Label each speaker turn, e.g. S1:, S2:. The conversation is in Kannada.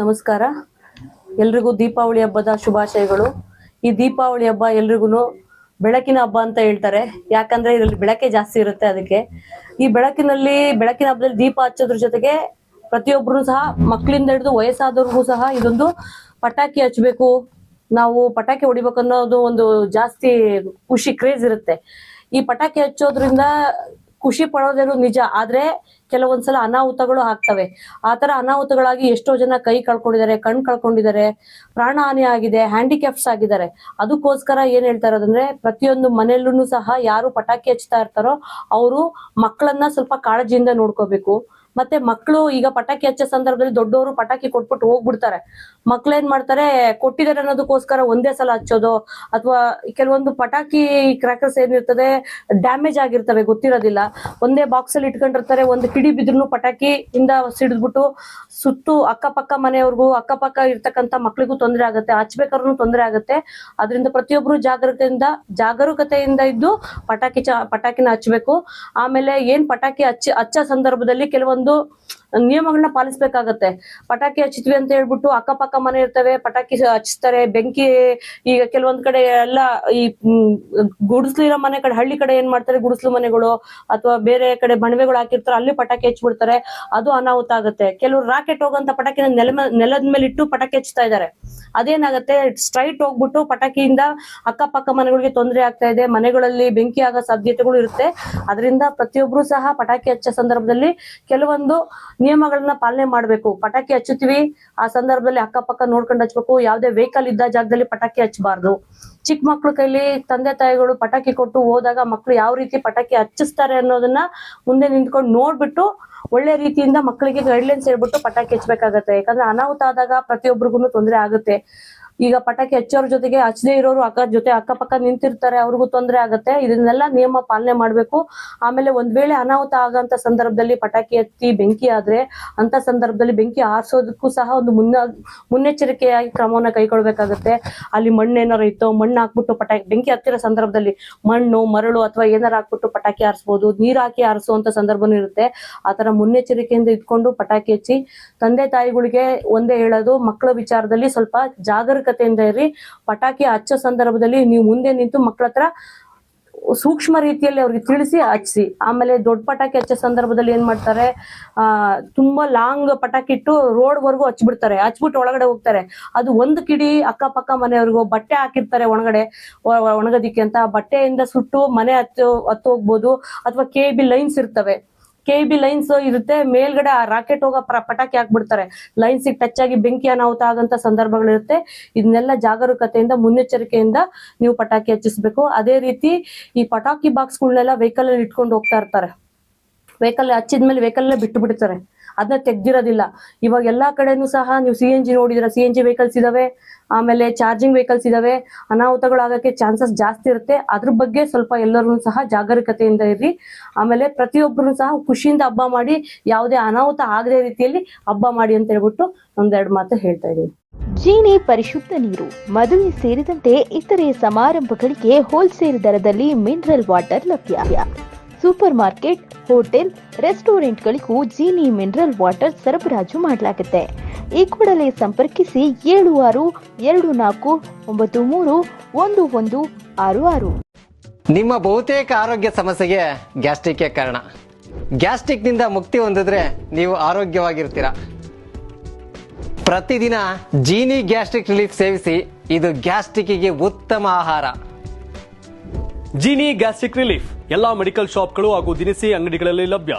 S1: ನಮಸ್ಕಾರ. ಎಲ್ರಿಗೂ ದೀಪಾವಳಿ ಹಬ್ಬದ ಶುಭಾಶಯಗಳು. ಈ ದೀಪಾವಳಿ ಹಬ್ಬ ಎಲ್ರಿಗೂ ಬೆಳಕಿನ ಹಬ್ಬ ಅಂತ ಹೇಳ್ತಾರೆ. ಯಾಕಂದ್ರೆ ಇದರಲ್ಲಿ ಬೆಳಕೆ ಜಾಸ್ತಿ ಇರುತ್ತೆ ಅದಕ್ಕೆ. ಈ ಬೆಳಕಿನಲ್ಲಿ, ಬೆಳಕಿನ ಹಬ್ಬದಲ್ಲಿ ದೀಪ ಹಚ್ಚೋದ್ರ ಜೊತೆಗೆ ಪ್ರತಿಯೊಬ್ಬರು ಸಹ ಮಕ್ಕಳಿಂದ ಹಿಡಿದು ವಯಸ್ಸಾದವ್ರಿಗೂ ಸಹ ಇದೊಂದು ಪಟಾಕಿ ಹಚ್ಬೇಕು ನಾವು ಪಟಾಕಿ ಹೊಡಿಬೇಕು ಅನ್ನೋದು ಒಂದು ಜಾಸ್ತಿ ಖುಷಿ, ಕ್ರೇಜ್ ಇರುತ್ತೆ. ಈ ಪಟಾಕಿ ಹಚ್ಚೋದ್ರಿಂದ ಖುಷಿ ಪಡೋದೇನು ನಿಜ, ಆದ್ರೆ ಕೆಲವೊಂದ್ಸಲ ಅನಾಹುತಗಳು ಆಗ್ತವೆ. ಆ ತರ ಅನಾಹುತಗಳಾಗಿ ಎಷ್ಟೋ ಜನ ಕೈ ಕಳ್ಕೊಂಡಿದ್ದಾರೆ, ಕಣ್ ಕಳ್ಕೊಂಡಿದ್ದಾರೆ, ಪ್ರಾಣ ಹಾನಿ ಆಗಿದೆ, ಹ್ಯಾಂಡಿಕ್ಯಾಪ್ಸ್ ಆಗಿದ್ದಾರೆ. ಅದಕ್ಕೋಸ್ಕರ ಏನ್ ಹೇಳ್ತಾ ಇರೋದಂದ್ರೆ ಪ್ರತಿಯೊಂದು ಮನೆಯಲ್ಲೂ ಸಹ ಯಾರು ಪಟಾಕಿ ಹಚ್ತಾ ಇರ್ತಾರೋ, ಅವರು ಮಕ್ಕಳನ್ನ ಸ್ವಲ್ಪ ಕಾಳಜಿಯಿಂದ ನೋಡ್ಕೋಬೇಕು. ಮತ್ತೆ ಮಕ್ಕಳು ಈಗ ಪಟಾಕಿ ಹಚ್ಚೋ ಸಂದರ್ಭದಲ್ಲಿ ದೊಡ್ಡವರು ಪಟಾಕಿ ಕೊಟ್ಬಿಟ್ಟು ಹೋಗ್ಬಿಡ್ತಾರೆ. ಮಕ್ಳು ಏನ್ ಮಾಡ್ತಾರೆ, ಕೊಟ್ಟಿದ್ದಾರೆ ಅನ್ನೋದಕ್ಕೋಸ್ಕರ ಒಂದೇ ಸಲ ಹಚ್ಚೋದು, ಅಥವಾ ಕೆಲವೊಂದು ಪಟಾಕಿ ಕ್ರ್ಯಾಕರ್ಸ್ ಏನಿರ್ತದೆ ಡ್ಯಾಮೇಜ್ ಆಗಿರ್ತವೆ, ಗೊತ್ತಿರೋದಿಲ್ಲ. ಒಂದೇ ಬಾಕ್ಸ್ ಅಲ್ಲಿ ಇಟ್ಕೊಂಡಿರ್ತಾರೆ, ಒಂದು ಕಿಡಿ ಬಿದ್ರು ಪಟಾಕಿ ಇಂದ ಸಿಡಿದ್ಬಿಟ್ಟು ಸುತ್ತು ಅಕ್ಕಪಕ್ಕ ಮನೆಯವ್ರಿಗೂ, ಅಕ್ಕಪಕ್ಕ ಇರ್ತಕ್ಕಂಥ ಮಕ್ಳಿಗೂ ತೊಂದರೆ ಆಗುತ್ತೆ ಹಚ್ಬೇಕಾದ್ರೂ ತೊಂದರೆ ಆಗುತ್ತೆ. ಅದರಿಂದ ಪ್ರತಿಯೊಬ್ರು ಜಾಗರೂಕತೆಯಿಂದ ಜಾಗರೂಕತೆಯಿಂದ ಇದ್ದು ಪಟಾಕಿ ಚ, ಪಟಾಕಿನ ಹಚ್ಬೇಕು. ಆಮೇಲೆ ಏನ್ ಪಟಾಕಿ ಹಚ್ಚ, ಹಚ್ಚೋ ಸಂದರ್ಭದಲ್ಲಿ ಕೆಲವೊಂದು ಒಂದು ನಿಯಮಗಳನ್ನ ಪಾಲಿಸ್ಬೇಕಾಗತ್ತೆ. ಪಟಾಕಿ ಹಚ್ಚಿದ್ವಿ ಅಂತ ಹೇಳ್ಬಿಟ್ಟು ಅಕ್ಕಪಕ್ಕ ಮನೆ ಇರ್ತವೆ, ಪಟಾಕಿ ಹಚ್ತಾರೆ, ಬೆಂಕಿ ಈಗ ಕೆಲವೊಂದ್ ಕಡೆ ಎಲ್ಲ ಈ ಗುಡಿಸ್ಲು ಇರೋ ಮನೆ ಕಡೆ, ಹಳ್ಳಿ ಕಡೆ ಏನ್ ಮಾಡ್ತಾರೆ ಗುಡಿಸ್ಲು ಮನೆಗಳು ಅಥವಾ ಬೇರೆ ಕಡೆ ಬಣವೆಗಳು ಹಾಕಿರ್ತಾರೆ, ಅಲ್ಲಿ ಪಟಾಕಿ ಹಚ್ಬಿಡ್ತಾರೆ, ಅದು ಅನಾಹುತ ಆಗುತ್ತೆ. ಕೆಲವರು ರಾಕೆಟ್ ಹೋಗಂತ ಪಟಾಕಿನ ನೆಲ ನೆಲದ ಮೇಲೆ ಇಟ್ಟು ಪಟಾಕಿ ಹಚ್ತಾ ಇದ್ದಾರೆ ಅದೇನಾಗತ್ತೆ, ಸ್ಟ್ರೈಟ್ ಹೋಗ್ಬಿಟ್ಟು ಪಟಾಕಿಯಿಂದ ಅಕ್ಕಪಕ್ಕ ಮನೆಗಳಿಗೆ ತೊಂದರೆ ಆಗ್ತಾ ಇದೆ, ಮನೆಗಳಲ್ಲಿ ಬೆಂಕಿ ಆಗೋ ಸಾಧ್ಯತೆಗಳು ಇರುತ್ತೆ. ಅದರಿಂದ ಪ್ರತಿಯೊಬ್ರು ಸಹ ಪಟಾಕಿ ಹಚ್ಚೋ ಸಂದರ್ಭದಲ್ಲಿ ಕೆಲವೊಂದು ನಿಯಮಗಳನ್ನ ಪಾಲನೆ ಮಾಡ್ಬೇಕು. ಪಟಾಕಿ ಹಚ್ಚುತ್ತೀವಿ, ಆ ಸಂದರ್ಭದಲ್ಲಿ ಅಕ್ಕಪಕ್ಕ ನೋಡ್ಕೊಂಡು ಹಚ್ಬೇಕು. ಯಾವ್ದೇ ವೆಹಿಕಲ್ ಇದ್ದ ಜಾಗದಲ್ಲಿ ಪಟಾಕಿ ಹಚ್ಚಬಾರ್ದು. ಚಿಕ್ಕ ಮಕ್ಳು ಕೈಲಿ ತಂದೆ ತಾಯಿಗಳು ಪಟಾಕಿ ಕೊಟ್ಟು ಹೋದಾಗ ಮಕ್ಳು ಯಾವ ರೀತಿ ಪಟಾಕಿ ಹಚ್ಚಿಸ್ತಾರೆ ಅನ್ನೋದನ್ನ ಮುಂದೆ ನಿಂತ್ಕೊಂಡು ನೋಡ್ಬಿಟ್ಟು ಒಳ್ಳೆ ರೀತಿಯಿಂದ ಮಕ್ಕಳಿಗೆ ಗೈಡ್ಲೈನ್ಸ್ ಹೇಳ್ಬಿಟ್ಟು ಪಟಾಕಿ ಹಚ್ಬೇಕಾಗತ್ತೆ ಯಾಕಂದ್ರೆ ಅನಾಹುತ ಆದಾಗ ಪ್ರತಿಯೊಬ್ಬರಿಗೂ ತೊಂದರೆ ಆಗುತ್ತೆ. ಈಗ ಪಟಾಕಿ ಹಚ್ಚೋರ್ ಜೊತೆಗೆ ಹಚ್ಚದೇ ಇರೋರು ಅಕ್ಕ ಜೊತೆ ಅಕ್ಕಪಕ್ಕ ನಿಂತಿರ್ತಾರೆ, ಅವ್ರಿಗೂ ತೊಂದರೆ ಆಗುತ್ತೆ. ಇದನ್ನೆಲ್ಲ ನಿಯಮ ಪಾಲನೆ ಮಾಡ್ಬೇಕು. ಆಮೇಲೆ ಒಂದ್ ವೇಳೆ ಅನಾಹುತ ಆಗಂತ ಸಂದರ್ಭದಲ್ಲಿ ಪಟಾಕಿ ಹತ್ತಿ ಬೆಂಕಿ ಆದ್ರೆ ಅಂತ ಸಂದರ್ಭದಲ್ಲಿ ಬೆಂಕಿ ಆರಿಸೋದಕ್ಕೂ ಸಹ ಒಂದು ಮುನ್ನ, ಮುನ್ನೆಚ್ಚರಿಕೆಯಾಗಿ ಕ್ರಮವನ್ನ ಕೈಗೊಳ್ಬೇಕಾಗತ್ತೆ. ಅಲ್ಲಿ ಮಣ್ಣು ಏನಾರು ಇತ್ತು, ಮಣ್ಣು ಹಾಕ್ಬಿಟ್ಟು ಪಟಾಕಿ, ಬೆಂಕಿ ಹತ್ತಿರೋ ಸಂದರ್ಭದಲ್ಲಿ ಮಣ್ಣು, ಮರಳು ಅಥವಾ ಏನಾರು ಹಾಕ್ಬಿಟ್ಟು ಪಟಾಕಿ ಆರಿಸಬಹುದು ನೀರ್ ಹಾಕಿ ಆರಿಸುವಂತ ಸಂದರ್ಭನೂ ಇರುತ್ತೆ. ಆತರ ಮುನ್ನೆಚ್ಚರಿಕೆಯಿಂದ ಇಟ್ಕೊಂಡು ಪಟಾಕಿ ಹಚ್ಚಿ ತಂದೆ ತಾಯಿಗಳಿಗೆ ಒಂದೇ ಹೇಳೋದು, ಮಕ್ಕಳ ವಿಚಾರದಲ್ಲಿ ಸ್ವಲ್ಪ ಜಾಗರೂಕತೆಯಿಂದ ಇರಿ ಪಟಾಕಿ ಹಚ್ಚೋ ಸಂದರ್ಭದಲ್ಲಿ ನೀವು ಮುಂದೆ ನಿಂತು ಮಕ್ಕಳ ಹತ್ರ ಸೂಕ್ಷ್ಮ ರೀತಿಯಲ್ಲಿ ಅವ್ರಿಗೆ ತಿಳಿಸಿ ಹಚ್ಚಿ ಆಮೇಲೆ ದೊಡ್ಡ ಪಟಾಕಿ ಹಚ್ಚೋ ಸಂದರ್ಭದಲ್ಲಿ ಏನ್ ಮಾಡ್ತಾರೆ, ಆ, ತುಂಬಾ ಲಾಂಗ್ ಪಟಾಕಿ ಇಟ್ಟು ರೋಡ್ ವರ್ಗು ಹಚ್ಬಿಡ್ತಾರೆ. ಹಚ್ಬಿಟ್ಟು ಒಳಗಡೆ ಹೋಗ್ತಾರೆ. ಅದು ಒಂದ್ ಕಿಡಿ ಅಕ್ಕಪಕ್ಕ ಮನೆಯವ್ರಿಗೂ ಬಟ್ಟೆ ಹಾಕಿರ್ತಾರೆ ಒಳಗಡೆ ಒಣಗೋದಿಕ್ಕೆ ಅಂತ. ಬಟ್ಟೆಯಿಂದ ಸುಟ್ಟು ಮನೆ ಹತ್ತು ಹತ್ತು ಹೋಗ್ಬೋದು. ಅಥವಾ ಕೆ ಬಿ ಲೈನ್ಸ್ ಇರ್ತವೆ. ಕೆ ಬಿ ಲೈನ್ಸ್ ಇರುತ್ತೆ. ಮೇಲ್ಗಡೆ ಆ ರಾಕೆಟ್ ಹೋಗೋ ಪಟಾಕಿ ಹಾಕ್ಬಿಡ್ತಾರೆ. ಲೈನ್ಸ್ ಟಚ್ ಆಗಿ ಬೆಂಕಿ ಅನಾಹುತ ಆಗಂತ ಸಂದರ್ಭಗಳಿರುತ್ತೆ. ಇದನ್ನೆಲ್ಲ ಜಾಗರೂಕತೆಯಿಂದ, ಮುನ್ನೆಚ್ಚರಿಕೆಯಿಂದ ನೀವು ಪಟಾಕಿ ಹಚ್ಚಿಸ್ಬೇಕು. ಅದೇ ರೀತಿ ಈ ಪಟಾಕಿ ಬಾಕ್ಸ್ಗಳನ್ನೆಲ್ಲ ವೆಹಿಕಲ್ ಅಲ್ಲಿ ಇಟ್ಕೊಂಡು ಹೋಗ್ತಾ ಇರ್ತಾರೆ. ವೆಹಿಕಲ್ ಹಚ್ಚಿದ್ಮೇಲೆ ವೆಹಿಕಲ್ ಬಿಟ್ಟು ಬಿಡ್ತಾರೆ ಅದನ್ನ ತೆಗ್ದಿರೋದಿಲ್ಲ. ಇವಾಗ ಎಲ್ಲಾ ಕಡೆನೂ ಸಹ ನೀವು ಸಿ ಎನ್ ಜಿ ನೋಡಿದ್ರ ಸಿ ಎನ್ ಜಿ ವೆಹಿಕಲ್ಸ್ ಇದಾವೆ, ಆಮೇಲೆ ಚಾರ್ಜಿಂಗ್ ವೆಹಿಕಲ್ಸ್ ಇದಾವೆ ಅನಾಹುತಗಳಾಗಕ್ಕೆ ಚಾನ್ಸಸ್ ಜಾಸ್ತಿ ಇರುತ್ತೆ. ಅದ್ರ ಬಗ್ಗೆ ಸ್ವಲ್ಪ ಎಲ್ಲರೂ ಸಹ ಜಾಗರೂಕತೆಯಿಂದ ಇರ್ರಿ. ಆಮೇಲೆ ಪ್ರತಿಯೊಬ್ಬರು ಸಹ ಖುಷಿಯಿಂದ ಹಬ್ಬ ಮಾಡಿ, ಯಾವುದೇ ಅನಾಹುತ ಆಗದೆ ರೀತಿಯಲ್ಲಿ ಹಬ್ಬ ಮಾಡಿ ಅಂತ ಹೇಳ್ಬಿಟ್ಟು ಒಂದೆರಡು ಮಾತು ಹೇಳ್ತಾ ಇದ್ದೀನಿ.
S2: ಜೀನಿ ಪರಿಶುದ್ಧ ನೀರು, ಮದುವೆ ಸೇರಿದಂತೆ ಇತರೆ ಸಮಾರಂಭಗಳಿಗೆ ಹೋಲ್ಸೇಲ್ ದರದಲ್ಲಿ ಮಿನರಲ್ ವಾಟರ್ ಲಭ್ಯ. ಸೂಪರ್ ಮಾರ್ಕೆಟ್, ಹೋಟೆಲ್, ರೆಸ್ಟೋರೆಂಟ್ಗಳಿಗೂ ಜೀನಿ ಮಿನರಲ್ ವಾಟರ್ ಸರಬರಾಜು ಮಾಡಲಾಗುತ್ತೆ. ಈ ಕೂಡಲೇ ಸಂಪರ್ಕಿಸಿ ಏಳು ಆರು ಎರಡು ನಾಲ್ಕು ಒಂಬತ್ತು ಮೂರು ಒಂದು ಒಂದು ಆರು ಆರು.
S3: ನಿಮ್ಮ ಬಹುತೇಕ ಆರೋಗ್ಯ ಸಮಸ್ಯೆಗೆ ಗ್ಯಾಸ್ಟ್ರಿಕ್ ಕಾರಣ. ಗ್ಯಾಸ್ಟ್ರಿಕ್ನಿಂದ ಮುಕ್ತಿ ಹೊಂದಿದ್ರೆ ನೀವು ಆರೋಗ್ಯವಾಗಿರ್ತೀರ. ಪ್ರತಿದಿನ ಜೀನಿ ಗ್ಯಾಸ್ಟ್ರಿಕ್ ರಿಲೀಫ್ ಸೇವಿಸಿ ಇದು ಗ್ಯಾಸ್ಟ್ರಿಕ್ಗೆ ಉತ್ತಮ ಆಹಾರ.
S4: Jeeni gastric relief. ಎಲ್ಲಾ ಮೆಡಿಕಲ್ ಶಾಪ್ಗಳು ಹಾಗೂ ದಿನಸಿ ಅಂಗಡಿಗಳಲ್ಲಿ ಲಭ್ಯ.